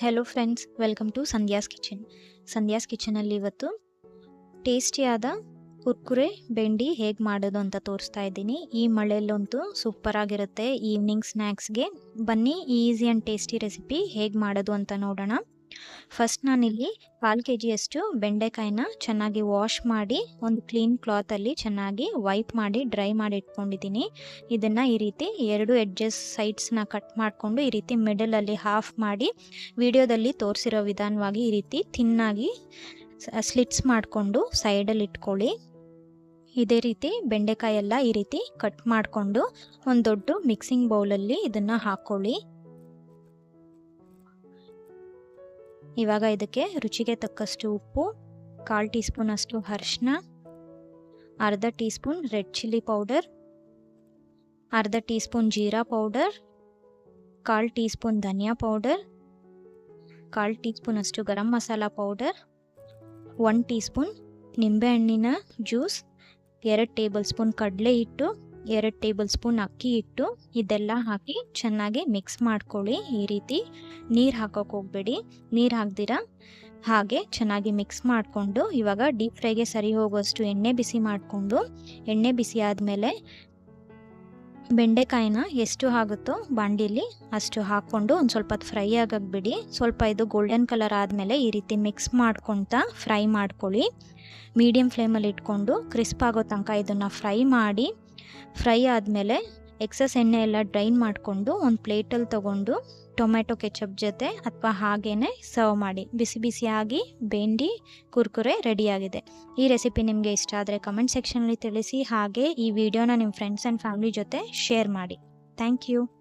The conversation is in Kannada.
Hello friends welcome to Sandhya's kitchen Sandhya's ಕಿಚನಲ್ಲಿ ಇವತ್ತು ಟೇಸ್ಟಿಯಾದ ಕುರ್ಕುರೆ, ಬೆಂಡಿ ಹೇಗೆ ಮಾಡೋದು ಅಂತ ತೋರಿಸ್ತಾ ಇದ್ದೀನಿ. ಈ ಮಳೆಯಲ್ಲಂತೂ ಸೂಪರ್ ಆಗಿರುತ್ತೆ. ಈವ್ನಿಂಗ್ ಸ್ನ್ಯಾಕ್ಸ್ಗೆ ಬನ್ನಿ ಈಸಿ ಆ್ಯಂಡ್ ಟೇಸ್ಟಿ ರೆಸಿಪಿ ಹೇಗೆ ಮಾಡೋದು ಅಂತ ನೋಡೋಣ. ಫಸ್ಟ್ ನಾನಿಲ್ಲಿ ಕಾಲು ಕೆ ಜಿಯಷ್ಟು ಬೆಂಡೆಕಾಯಿನ ಚೆನ್ನಾಗಿ ವಾಶ್ ಮಾಡಿ, ಒಂದು ಕ್ಲೀನ್ ಕ್ಲಾತಲ್ಲಿ ಚೆನ್ನಾಗಿ ವೈಪ್ ಮಾಡಿ ಡ್ರೈ ಮಾಡಿ ಇಟ್ಕೊಂಡಿದ್ದೀನಿ. ಇದನ್ನು ಈ ರೀತಿ ಎರಡು ಎಡ್ಜಸ್ ಸೈಡ್ಸ್ನ ಕಟ್ ಮಾಡಿಕೊಂಡು ಈ ರೀತಿ ಮಿಡಲಲ್ಲಿ ಹಾಫ್ ಮಾಡಿ, ವಿಡಿಯೋದಲ್ಲಿ ತೋರಿಸಿರೋ ವಿಧಾನವಾಗಿ ಈ ರೀತಿ ಥಿನ್ನಾಗಿ ಸ್ಲಿಟ್ಸ್ ಮಾಡಿಕೊಂಡು ಸೈಡಲ್ಲಿ ಇಟ್ಕೊಳ್ಳಿ. ಇದೇ ರೀತಿ ಬೆಂಡೆಕಾಯಿ ಎಲ್ಲ ಈ ರೀತಿ ಕಟ್ ಮಾಡಿಕೊಂಡು, ಒಂದು ದೊಡ್ಡ ಮಿಕ್ಸಿಂಗ್ ಬೌಲಲ್ಲಿ ಇದನ್ನು ಹಾಕ್ಕೊಳ್ಳಿ ಇವಾಗ ಇದಕ್ಕೆ ರುಚಿಗೆ ತಕ್ಕಷ್ಟು ಉಪ್ಪು, ಕಾಲು ಟೀ ಸ್ಪೂನ್ ಅಷ್ಟು ಅರಿಶಿನ ಅರ್ಧ teaspoon red chilli powder, ಅರ್ಧ ಟೀ ಸ್ಪೂನ್ ಜೀರಾ ಪೌಡರ್, ಕಾಲು ಟೀ ಸ್ಪೂನ್ ಧನಿಯಾ ಪೌಡರ್, ಕಾಲು ಟೀ ಸ್ಪೂನ್ ಅಷ್ಟು garam masala powder, one teaspoon ನಿಂಬೆಹಣ್ಣಿನ ಜ್ಯೂಸ್, ಎರಡು ಟೇಬಲ್ ಸ್ಪೂನ್ ಕಡಲೆ ಹಿಟ್ಟು ಎರಡು ಟೇಬಲ್ ಸ್ಪೂನ್ ಅಕ್ಕಿ ಹಿಟ್ಟು, ಇದೆಲ್ಲ ಹಾಕಿ ಚೆನ್ನಾಗಿ ಮಿಕ್ಸ್ ಮಾಡ್ಕೊಳ್ಳಿ. ಈ ರೀತಿ ನೀರು ಹಾಕೋಕೆ ಹೋಗಬೇಡಿ. ನೀರು ಹಾಕ್ದಿರ ಹಾಗೆ ಚೆನ್ನಾಗಿ ಮಿಕ್ಸ್ ಮಾಡಿಕೊಂಡು ಇವಾಗ ಡೀಪ್ ಫ್ರೈಗೆ ಸರಿ ಹೋಗೋಷ್ಟು ಎಣ್ಣೆ ಬಿಸಿ ಮಾಡಿಕೊಂಡು, ಎಣ್ಣೆ ಬಿಸಿ ಆದಮೇಲೆ ಬೆಂಡೆಕಾಯಿನ ಎಷ್ಟು ಆಗುತ್ತೋ ಬಾಂಡಿಲಿ ಅಷ್ಟು ಹಾಕ್ಕೊಂಡು ಒಂದು ಸ್ವಲ್ಪ ಫ್ರೈ ಆಗಕ್ಕೆ ಬಿಡಿ ಸ್ವಲ್ಪ ಇದು ಗೋಲ್ಡನ್ ಕಲರ್ ಆದಮೇಲೆ ಈ ರೀತಿ ಮಿಕ್ಸ್ ಮಾಡ್ಕೊತ ಫ್ರೈ ಮಾಡ್ಕೊಳ್ಳಿ. ಮೀಡಿಯಮ್ ಫ್ಲೇಮಲ್ಲಿ ಇಟ್ಕೊಂಡು ಕ್ರಿಸ್ಪ್ ಆಗೋ ತನಕ ಇದನ್ನು ಫ್ರೈ ಮಾಡಿ ಫ್ರೈ ಆದಮೇಲೆ ಎಕ್ಸಸ್ ಎಣ್ಣೆ ಎಲ್ಲ ಡ್ರೈನ್ ಮಾಡಿಕೊಂಡು ಒಂದು ಪ್ಲೇಟಲ್ಲಿ ತೊಗೊಂಡು ಟೊಮೆಟೊ ಕೆಚಪ್ ಜೊತೆ ಅಥವಾ ಹಾಗೇ ಸರ್ವ್ ಮಾಡಿ. ಬಿಸಿ ಬಿಸಿಯಾಗಿ ಬೆಂಡಿ, ಕುರ್ಕುರೆ ರೆಡಿಯಾಗಿದೆ ಈ ರೆಸಿಪಿ ನಿಮಗೆ ಇಷ್ಟ ಆದರೆ ಕಮೆಂಟ್ ಸೆಕ್ಷನಲ್ಲಿ ತಿಳಿಸಿ. ಹಾಗೆ ಈ ವಿಡಿಯೋನ ನಿಮ್ಮ ಫ್ರೆಂಡ್ಸ್ ಆ್ಯಂಡ್ ಫ್ಯಾಮಿಲಿ ಜೊತೆ ಶೇರ್ ಮಾಡಿ. Thank you